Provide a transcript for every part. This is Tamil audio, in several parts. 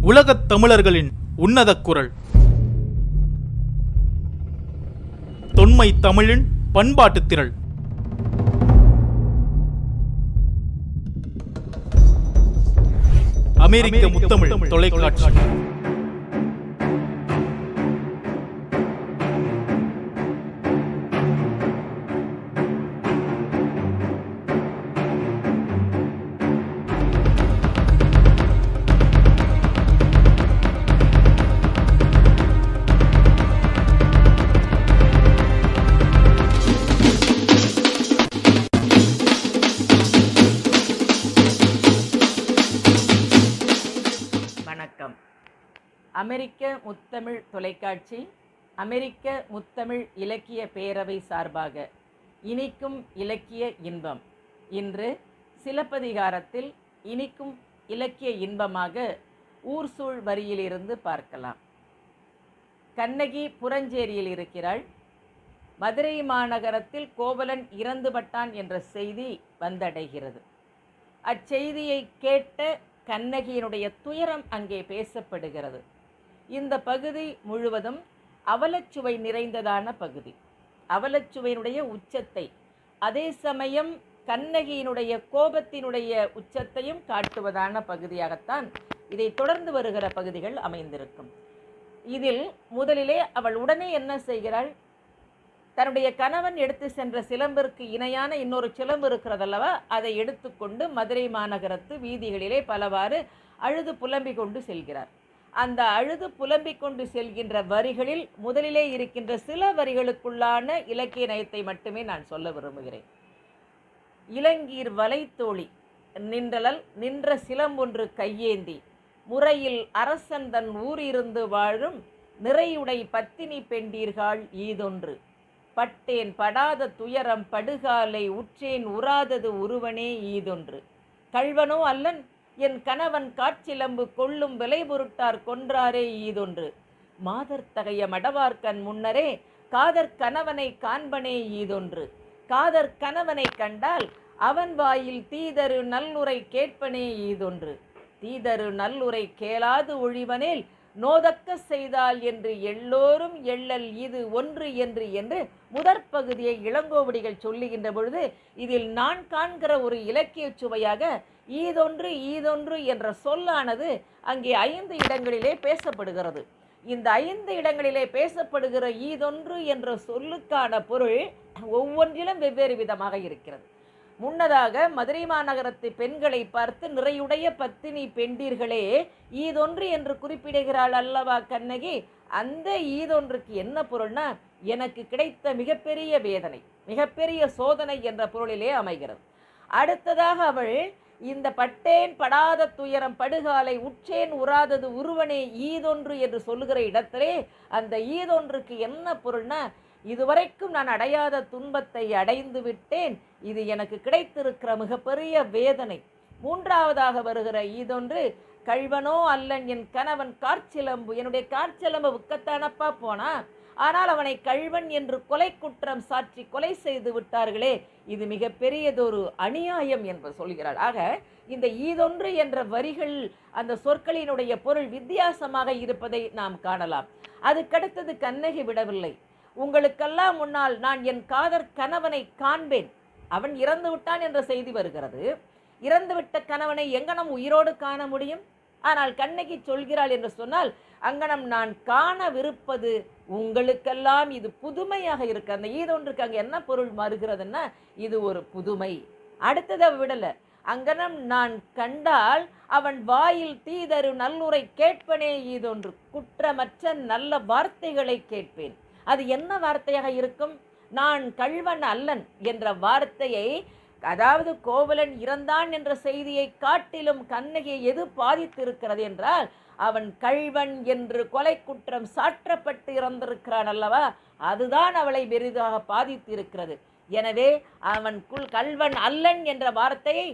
உலகத் தமிழர்களின் உன்னத குரல். தொன்மை தமிழின் பண்பாட்டுத் திரள். அமெரிக்க முத்தமிழ் தொலைக்காட்சி. அமெரிக்க முத்தமிழ் தொலைக்காட்சி அமெரிக்க முத்தமிழ் இலக்கிய பேரவை சார்பாக இனிக்கும் இலக்கிய இன்பம். இன்று சிலப்பதிகாரத்தில் இனிக்கும் இலக்கிய இன்பமாக ஊர் சூழ் வரியிலிருந்து பார்க்கலாம். கண்ணகி புறஞ்சேரியில் இருக்கிறாள். மதுரை மாநகரத்தில் கோவலன் இறந்துபட்டான் என்ற செய்தி வந்தடைகிறது. அச்செய்தியை கேட்ட கண்ணகியினுடைய துயரம் அங்கே பேசப்படுகிறது. இந்த பகுதி முழுவதும் அவலச்சுவை நிறைந்ததான பகுதி. அவலச்சுவையினுடைய உச்சத்தை அதே சமயம் கண்ணகியினுடைய கோபத்தினுடைய உச்சத்தையும் காட்டுவதான பகுதியாகத்தான் இதை தொடர்ந்து வருகிற பகுதிகள் அமைந்திருக்கும். இதில் முதலிலே அவள் உடனே என்ன செய்கிறாள்? தன்னுடைய கணவன் எடுத்து சென்ற சிலம்பிற்கு இணையான இன்னொரு சிலம்பு இருக்கிறதல்லவா? அதை எடுத்துக்கொண்டு மதுரை மாநகரத்து வீதிகளிலே பலவாறு அழுது புலம்பிக் கொண்டு செல்கிறார். அந்த அழுது புலம்பிக் கொண்டு செல்கின்ற வரிகளில் முதலிலே இருக்கின்ற சில வரிகளுக்குள்ளான இலக்கிய நயத்தை மட்டுமே நான் சொல்ல விரும்புகிறேன். இளங்கீர் வலைத்தோழி நின்றலல் நின்ற சிலம்பொன்று கையேந்தி முறையில் அரசன் தன் ஊரிருந்து வாழும் நிறையுடை பத்தினி பெண்டீர்கள் ஈதொன்று பட்டேன் படாத துயரம் படுகாலை உற்றேன் உறாதது உருவனே ஈதொன்று. கள்வனோ அல்லன் என் கணவன் காட்சிலம்பு கொள்ளும் விலை பொருட்டார் கொன்றாரே ஈதொன்று. மாதர்த்தகைய மடவார்கண் முன்னரே காதற் கணவனை காண்பனே ஈதொன்று. காதற் கணவனை கண்டால் அவன் வாயில் தீதரு நல்லுரை கேட்பனே ஈதொன்று. தீதரு நல்லுரை கேளாது ஒழிவனேல் நோதக்க செய்தால் என்று எல்லோரும் எள்ளல் இது ஒன்று என்று என்று முதற் பகுதியை இளங்கோவடிகள் சொல்லுகின்ற பொழுது இதில் நான் காண்கிற ஒரு இலக்கிய சுவையாக ஈதொன்று ஈதொன்று என்ற சொல்லானது அங்கே ஐந்து இடங்களிலே பேசப்படுகிறது. இந்த ஐந்து இடங்களிலே பேசப்படுகிற ஈதொன்று என்ற சொல்லுக்கான பொருள் ஒவ்வொன்றிலும் வெவ்வேறு விதமாக இருக்கிறது. முன்னதாக மதுரை மாநகரத்து பெண்களை பார்த்து நிறையுடைய பத்தினி பெண்டீர்களே ஈதொன்று என்று குறிப்பிடுகிறாள் அல்லவா கண்ணகி? அந்த ஈதொன்றுக்கு என்ன பொருள்னா எனக்கு கிடைத்த மிகப்பெரிய வேதனை மிகப்பெரிய சோதனை என்ற பொருளிலே அமைகிறது. அடுத்ததாக அவள் இந்த பட்டேன் படாத துயரம் படுகாலை உற்றேன் உறாதது உருவனே ஈதொன்று என்று சொல்லுகிற இடத்திலே அந்த ஈதொன்றுக்கு என்ன பொருள்னா இதுவரைக்கும் நான் அடையாத துன்பத்தை அடைந்து விட்டேன். இது எனக்கு கிடைத்திருக்கிற மிகப்பெரிய வேதனை. மூன்றாவதாக வருகிற ஈதொன்று கழ்வனோ அல்லன் என் கணவன் காற்சிலம்பு என்னுடைய காற்சிலம்பு உக்கத்தானப்பா போனா? ஆனால் அவனை கழ்வன் என்று கொலை குற்றம் சாற்றி கொலை செய்து விட்டார்களே. இது மிகப்பெரியதொரு அநியாயம் என்று சொல்கிறாள். ஆக இந்த ஈதொன்று என்ற வரிகள் அந்த சொற்களினுடைய பொருள் வித்தியாசமாக இருப்பதை நாம் காணலாம். அதுக்கடுத்தது கண்ணகி விடவில்லை. உங்களுக்கெல்லாம் முன்னால் நான் என் காதர் கணவனை காண்பேன். அவன் இறந்து விட்டான் என்ற செய்தி வருகிறது. இறந்துவிட்ட கணவனை எங்கனம் உயிரோடு காண முடியும்? ஆனால் கண்ணகி சொல்கிறாள் என்று சொன்னால் அங்கனம் நான் காணவிருப்பது உங்களுக்கெல்லாம் இது புதுமையாக இருக்கு. அந்த ஈதொன்றுக்கு அங்கே என்ன பொருள் மாறுகிறதுன்னா இது ஒரு புதுமை. அடுத்ததை விடலை. அங்கனம் நான் கண்டால் அவன் வாயில் தீதரு நல்லுரை கேட்பனே ஈதொன்று. குற்றமற்ற நல்ல வார்த்தைகளை கேட்பேன். அது என்ன வார்த்தையாக இருக்கும்? நான் கள்வன் அல்லன் என்ற வார்த்தையை அதாவது கோவலன் இறந்தான் என்ற செய்தியை காட்டிலும் கண்ணகியை எது பாதித்திருக்கிறது என்றால் அவன் கள்வன் என்று கொலை குற்றம் சாற்றப்பட்டு இறந்திருக்கிறான் அல்லவா? அதுதான் அவளை பெரிதாக பாதித்திருக்கிறது. எனவே அவன் குல் கள்வன் அல்லன் என்ற வார்த்தையை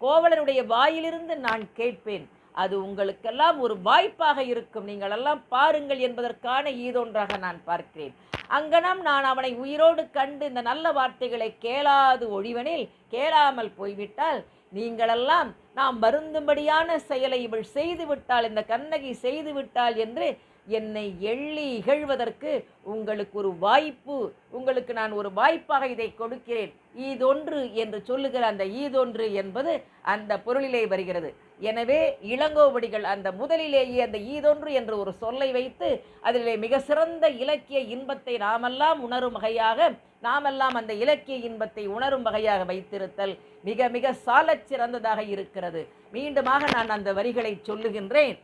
கோவலனுடைய வாயிலிருந்து நான் கேட்பேன். அது உங்களுக்கெல்லாம் ஒரு வாய்ப்பாக இருக்கும். நீங்கள் எல்லாம் பாருங்கள் என்பதற்கான ஈதொன்றாக நான் பார்க்கிறேன். அங்கனம் நான் அவனை உயிரோடு கண்டு இந்த நல்ல வார்த்தைகளை கேளாது ஒழிவனில் கேளாமல் போய்விட்டால் நீங்களெல்லாம் நாம் வருந்தும்படியான செயலை இவள் செய்துவிட்டாள் இந்த கண்ணகி செய்துவிட்டாள் என்று என்னை எள்ளி இகழ்வதற்கு உங்களுக்கு ஒரு வாய்ப்பு உங்களுக்கு நான் ஒரு வாய்ப்பாக இதை கொடுக்கிறேன். ஈதொன்று என்று சொல்லுகிற அந்த ஈதொன்று என்பது அந்த பொருளிலே வருகிறது. எனவே இளங்கோவடிகள் அந்த முதலிலேயே அந்த ஈதொன்று என்ற ஒரு சொல்லை வைத்து அதிலே மிக சிறந்த இலக்கிய இன்பத்தை நாமெல்லாம் உணரும் வகையாக நாமெல்லாம் அந்த இலக்கிய இன்பத்தை உணரும் வகையாக வைத்திருத்தல் மிக மிக சாலச் சிறந்ததாக இருக்கிறது. மீண்டுமாக நான் அந்த வரிகளை சொல்லுகின்றேன்.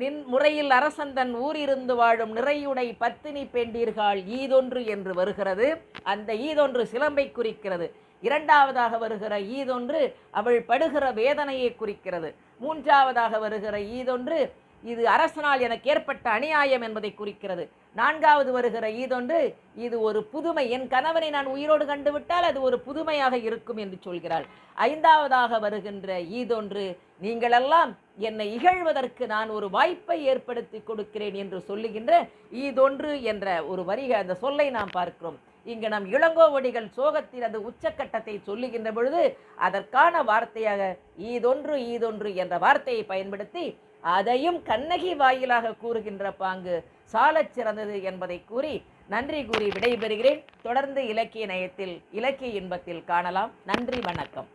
நின் முறையில் அரசந்தன் ஊரிருந்து வாழும் நிறையுடை பத்தினி பெண்டீர்கள் ஈதொன்று என்று வருகிறது. அந்த ஈதொன்று சிலம்பை குறிக்கிறது. இரண்டாவதாக வருகிற ஈதொன்று அவள் படுகிற வேதனையை குறிக்கிறது. மூன்றாவதாக வருகிற ஈதொன்று இது அரசனால் எனக்கு ஏற்பட்ட அநியாயம் என்பதை குறிக்கிறது. நான்காவது வருகிற ஈதொன்று இது ஒரு புதுமை. என் கணவனை நான் உயிரோடு கண்டுவிட்டால் அது ஒரு புதுமையாக இருக்கும் என்று சொல்கிறாள். ஐந்தாவதாக வருகின்ற ஈதொன்று நீங்களெல்லாம் என்னை இகழ்வதற்கு நான் ஒரு வாய்ப்பை ஏற்படுத்தி கொடுக்கிறேன் என்று சொல்லுகின்ற ஈதொன்று என்ற ஒரு வரிக அந்த சொல்லை நாம் பார்க்கிறோம். இங்கு நம் இளங்கோவடிகள் சோகத்தில் அது உச்சக்கட்டத்தை சொல்லுகின்ற பொழுது அதற்கான வார்த்தையாக ஈதொன்று ஈதொன்று என்ற வார்த்தையை பயன்படுத்தி அதையும் கண்ணகி வாயிலாக கூறுகின்ற பாங்கு சாலச் சிறந்தது என்பதை கூறி நன்றி கூறி விடைபெறுகிறேன். தொடர்ந்து இலக்கிய நயத்தில் இலக்கிய இன்பத்தில் காணலாம். நன்றி வணக்கம்.